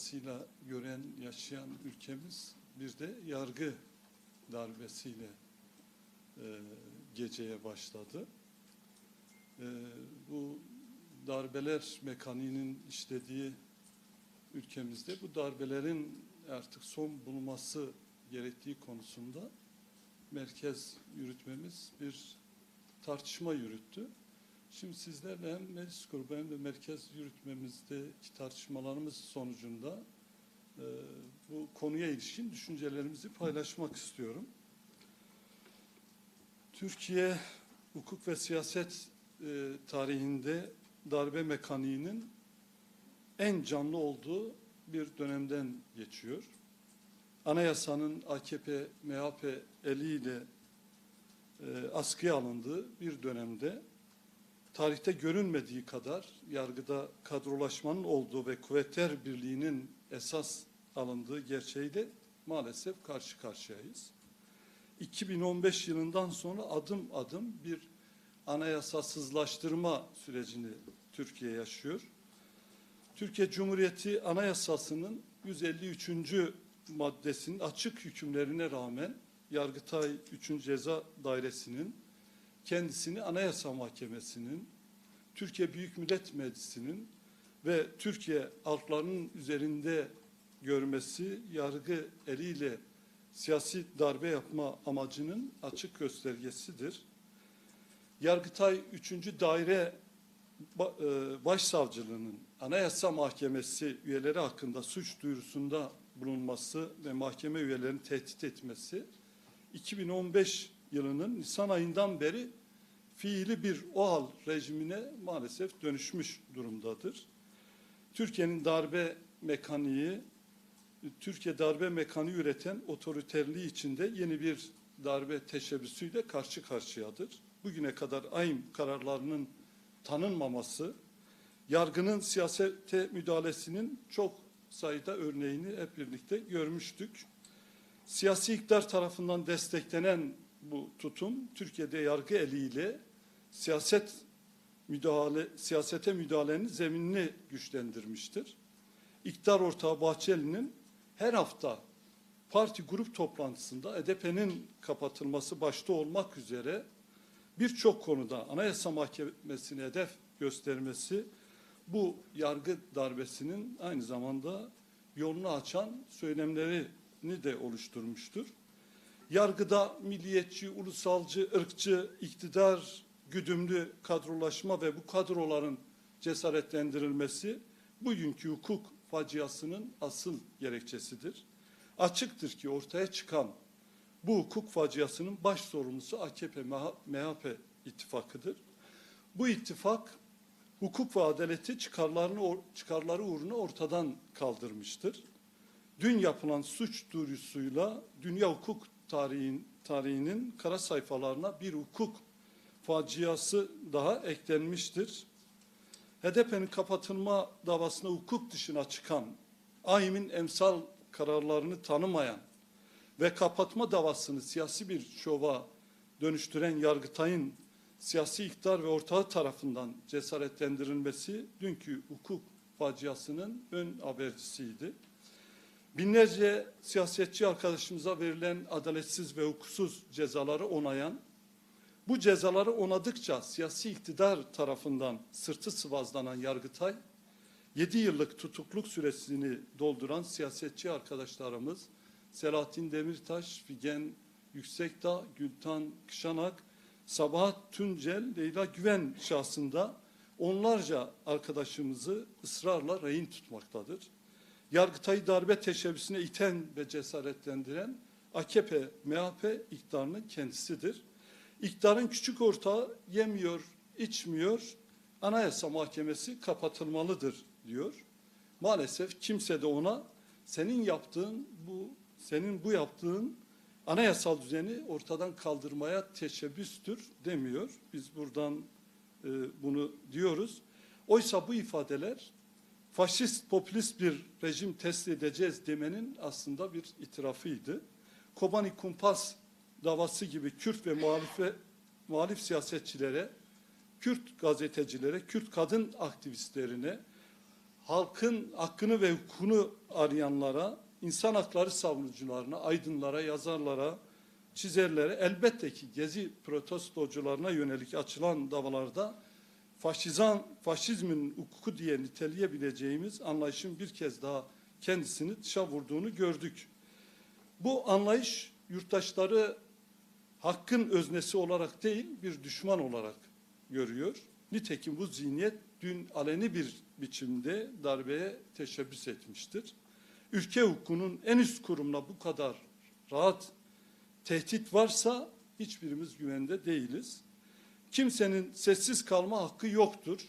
darbasıyla gören, yaşayan ülkemiz bir de yargı darbesiyle e, geceye başladı. E, bu darbeler mekaniğinin işlediği ülkemizde bu darbelerin artık son bulunması gerektiği konusunda merkez yürütmemiz bir tartışma yürüttü. Şimdi sizlerle hem meclis grubu hem de merkez yürütmemizdeki tartışmalarımız sonucunda e, bu konuya ilişkin düşüncelerimizi paylaşmak istiyorum. Türkiye hukuk ve siyaset e, tarihinde darbe mekaniğinin en canlı olduğu bir dönemden geçiyor. Anayasanın AKP, MHP eliyle e, askıya alındığı bir dönemde tarihte görünmediği kadar yargıda kadrolaşmanın olduğu ve kuvvetler birliğinin esas alındığı gerçeğiyle maalesef karşı karşıyayız. 2015 yılından sonra adım adım bir anayasasızlaştırma sürecini Türkiye yaşıyor. Türkiye Cumhuriyeti Anayasası'nın 153. maddesinin açık hükümlerine rağmen Yargıtay 3. Ceza Dairesi'nin kendisini Anayasa Mahkemesi'nin, Türkiye Büyük Millet Meclisi'nin ve Türkiye halklarının üzerinde görmesi yargı eliyle siyasi darbe yapma amacının açık göstergesidir. Yargıtay 3. Daire e, Başsavcılığının Anayasa Mahkemesi üyeleri hakkında suç duyurusunda bulunması ve mahkeme üyelerini tehdit etmesi 2015 yılının Nisan ayından beri fiili bir OHAL rejimine maalesef dönüşmüş durumdadır. Türkiye'nin darbe mekaniği, Türkiye darbe mekaniği üreten otoriterliği içinde yeni bir darbe teşebbüsüyle karşı karşıyadır. Bugüne kadar AYM kararlarının tanınmaması, yargının siyasete müdahalesinin çok sayıda örneğini hep birlikte görmüştük. Siyasi iktidar tarafından desteklenen bu tutum Türkiye'de yargı eliyle siyaset müdahale siyasete müdahalenin zeminini güçlendirmiştir. İktidar ortağı Bahçeli'nin her hafta parti grup toplantısında HDP'nin kapatılması başta olmak üzere birçok konuda Anayasa Mahkemesi'ne hedef göstermesi bu yargı darbesinin aynı zamanda yolunu açan söylemlerini de oluşturmuştur. Yargıda milliyetçi, ulusalcı, ırkçı, iktidar, güdümlü kadrolaşma ve bu kadroların cesaretlendirilmesi bugünkü hukuk faciasının asıl gerekçesidir. Açıktır ki ortaya çıkan bu hukuk faciasının baş sorumlusu AKP MHP ittifakıdır. Bu ittifak hukuk ve adaleti çıkarlarını çıkarları uğruna ortadan kaldırmıştır. Dün yapılan suç duyurusuyla dünya hukuk tarihin, tarihinin kara sayfalarına bir hukuk faciası daha eklenmiştir. HDP'nin kapatılma davasına hukuk dışına çıkan, AYM'in emsal kararlarını tanımayan ve kapatma davasını siyasi bir şova dönüştüren Yargıtay'ın siyasi iktidar ve ortağı tarafından cesaretlendirilmesi dünkü hukuk faciasının ön habercisiydi. Binlerce siyasetçi arkadaşımıza verilen adaletsiz ve hukuksuz cezaları onayan, bu cezaları onadıkça siyasi iktidar tarafından sırtı sıvazlanan Yargıtay, 7 yıllık tutukluk süresini dolduran siyasetçi arkadaşlarımız Selahattin Demirtaş, Figen Yüksekdağ, Gültan Kışanak, Sabahat Tuncel, Leyla Güven şahsında onlarca arkadaşımızı ısrarla rehin tutmaktadır. Yargıtay'ı darbe teşebbüsüne iten ve cesaretlendiren AKP, MHP iktidarının kendisidir. İktidarın küçük ortağı yemiyor, içmiyor, Anayasa Mahkemesi kapatılmalıdır diyor. Maalesef kimse de ona senin yaptığın bu senin bu yaptığın anayasal düzeni ortadan kaldırmaya teşebbüstür demiyor. Biz buradan e, bunu diyoruz. Oysa bu ifadeler faşist popülist bir rejim test edeceğiz demenin aslında bir itirafıydı. Kobani Kumpas davası gibi Kürt ve muhalife, muhalif siyasetçilere, Kürt gazetecilere, Kürt kadın aktivistlerine, halkın hakkını ve hukukunu arayanlara, insan hakları savunucularına, aydınlara, yazarlara, çizerlere elbette ki gezi protestocularına yönelik açılan davalarda faşizan, faşizmin hukuku diye niteleyebileceğimiz anlayışın bir kez daha kendisini dışa vurduğunu gördük. Bu anlayış yurttaşları hakkın öznesi olarak değil bir düşman olarak görüyor. Nitekim bu zihniyet dün aleni bir biçimde darbeye teşebbüs etmiştir. Ülke hukukunun en üst kurumuna bu kadar rahat tehdit varsa hiçbirimiz güvende değiliz. Kimsenin sessiz kalma hakkı yoktur.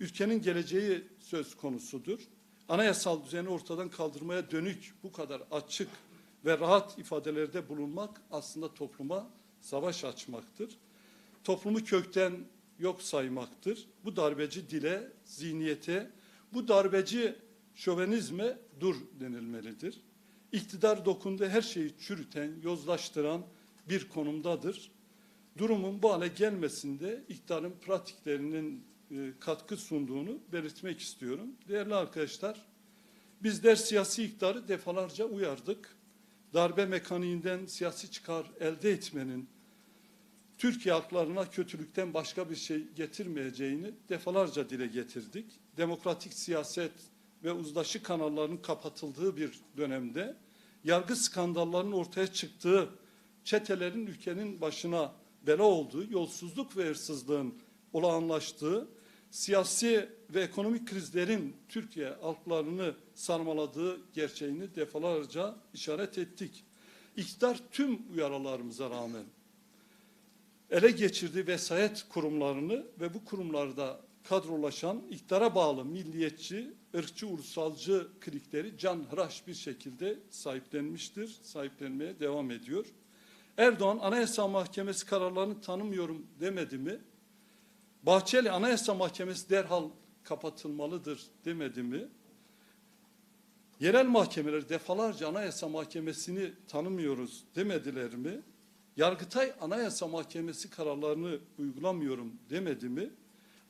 Ülkenin geleceği söz konusudur. Anayasal düzeni ortadan kaldırmaya dönük bu kadar açık ve rahat ifadelerde bulunmak aslında topluma savaş açmaktır. Toplumu kökten yok saymaktır. Bu darbeci dile, zihniyete, bu darbeci şövenizme dur denilmelidir. İktidar dokunduğu her şeyi çürüten, yozlaştıran bir konumdadır. Durumun bu hale gelmesinde iktidarın pratiklerinin e, katkı sunduğunu belirtmek istiyorum. Değerli arkadaşlar, bizler siyasi iktidarı defalarca uyardık. Darbe mekaniğinden siyasi çıkar elde etmenin Türkiye halklarına kötülükten başka bir şey getirmeyeceğini defalarca dile getirdik. Demokratik siyaset ve uzlaşı kanallarının kapatıldığı bir dönemde yargı skandallarının ortaya çıktığı, çetelerin ülkenin başına bela olduğu, yolsuzluk ve hırsızlığın olağanlaştığı, siyasi ve ekonomik krizlerin Türkiye halklarını sarmaladığı gerçeğini defalarca işaret ettik. İktidar tüm uyarılarımıza rağmen ele geçirdiği vesayet kurumlarını ve bu kurumlarda kadrolaşan iktidara bağlı milliyetçi, ırkçı, ulusalcı klikleri canhıraş bir şekilde sahiplenmiştir, sahiplenmeye devam ediyor. Erdoğan Anayasa Mahkemesi kararlarını tanımıyorum demedi mi? Bahçeli Anayasa Mahkemesi derhal kapatılmalıdır demedi mi? Yerel mahkemeler defalarca Anayasa Mahkemesi'ni tanımıyoruz demediler mi? Yargıtay Anayasa Mahkemesi kararlarını uygulamıyorum demedi mi?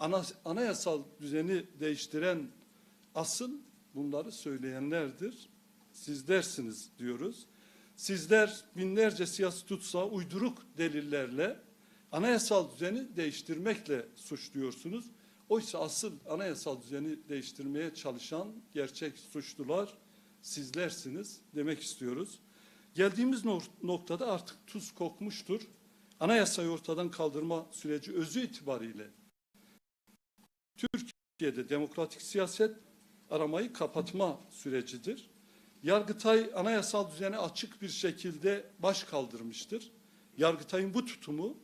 Ana, anayasal düzeni değiştiren asıl bunları söyleyenlerdir. Sizlersiniz diyoruz. Sizler binlerce siyasi tutsa uyduruk delillerle anayasal düzeni değiştirmekle suçluyorsunuz. Oysa asıl anayasal düzeni değiştirmeye çalışan gerçek suçlular sizlersiniz demek istiyoruz. Geldiğimiz noktada artık tuz kokmuştur. Anayasayı ortadan kaldırma süreci özü itibariyle Türkiye'de demokratik siyaset aramayı kapatma sürecidir. Yargıtay anayasal düzene açık bir şekilde baş kaldırmıştır. Yargıtay'ın bu tutumu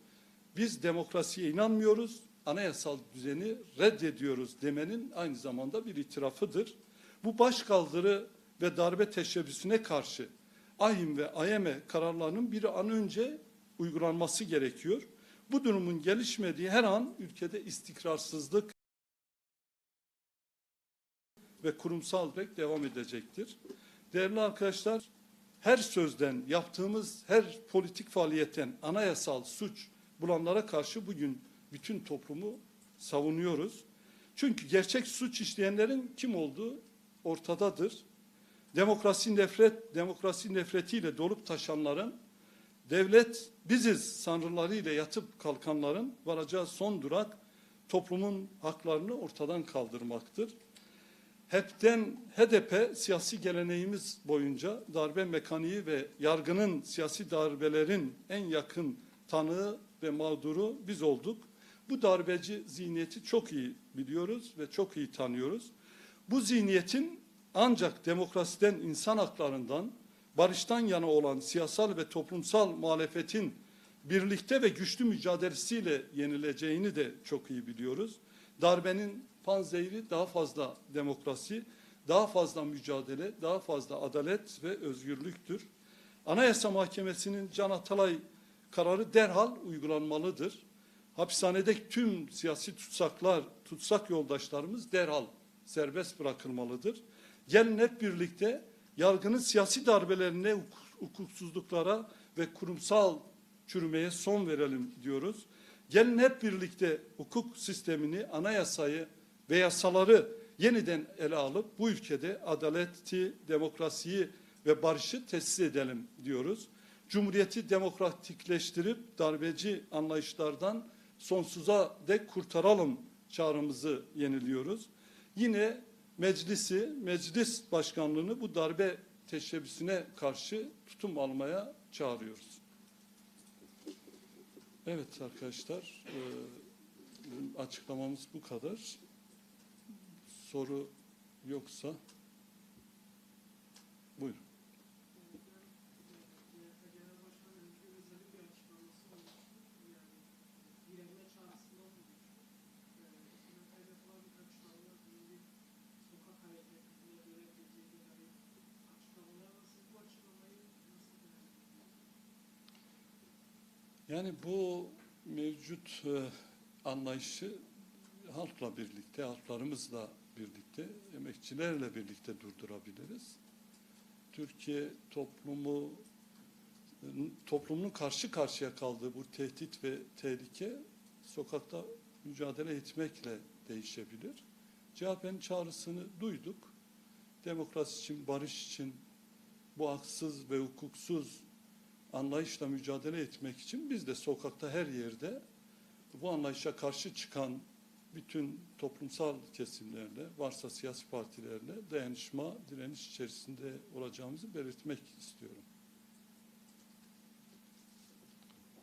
biz demokrasiye inanmıyoruz, anayasal düzeni reddediyoruz demenin aynı zamanda bir itirafıdır. Bu baş kaldırı ve darbe teşebbüsüne karşı AHİM ve AYM kararlarının bir an önce uygulanması gerekiyor. Bu durumun gelişmediği her an ülkede istikrarsızlık ve kurumsal bek devam edecektir. Değerli arkadaşlar, her sözden, yaptığımız her politik faaliyetten anayasal suç bulanlara karşı bugün bütün toplumu savunuyoruz. Çünkü gerçek suç işleyenlerin kim olduğu ortadadır. Demokrasi nefret, demokrasi nefretiyle dolup taşanların, devlet biziz sanrılarıyla yatıp kalkanların varacağı son durak toplumun haklarını ortadan kaldırmaktır. Hepten HDP siyasi geleneğimiz boyunca darbe mekaniği ve yargının siyasi darbelerin en yakın tanığı ve mağduru biz olduk. Bu darbeci zihniyeti çok iyi biliyoruz ve çok iyi tanıyoruz. Bu zihniyetin ancak demokrasiden, insan haklarından, barıştan yana olan siyasal ve toplumsal muhalefetin birlikte ve güçlü mücadelesiyle yenileceğini de çok iyi biliyoruz. Darbenin panzehri daha fazla demokrasi, daha fazla mücadele, daha fazla adalet ve özgürlüktür. Anayasa Mahkemesi'nin Can Atalay kararı derhal uygulanmalıdır. Hapishanedeki tüm siyasi tutsaklar, tutsak yoldaşlarımız derhal serbest bırakılmalıdır. Gelin hep birlikte yargının siyasi darbelerine, hukuksuzluklara ve kurumsal çürümeye son verelim diyoruz. Gelin hep birlikte hukuk sistemini, anayasayı ve yasaları yeniden ele alıp bu ülkede adaleti, demokrasiyi ve barışı tesis edelim diyoruz. Cumhuriyeti demokratikleştirip darbeci anlayışlardan sonsuza dek kurtaralım çağrımızı yeniliyoruz. Yine meclisi, meclis başkanlığını bu darbe teşebbüsüne karşı tutum almaya çağırıyoruz. Evet arkadaşlar, e, açıklamamız bu kadar. Soru yoksa buyurun. Yani bu mevcut e, anlayışı halkla birlikte, halklarımızla birlikte, emekçilerle birlikte durdurabiliriz. Türkiye toplumu toplumun karşı karşıya kaldığı bu tehdit ve tehlike sokakta mücadele etmekle değişebilir. CHP'nin çağrısını duyduk. Demokrasi için, barış için, bu haksız ve hukuksuz anlayışla mücadele etmek için biz de sokakta her yerde bu anlayışa karşı çıkan bütün toplumsal kesimlerle, varsa siyasi partilerle dayanışma, direniş içerisinde olacağımızı belirtmek istiyorum.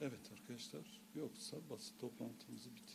Evet arkadaşlar, yoksa basit toplantımızı bitir.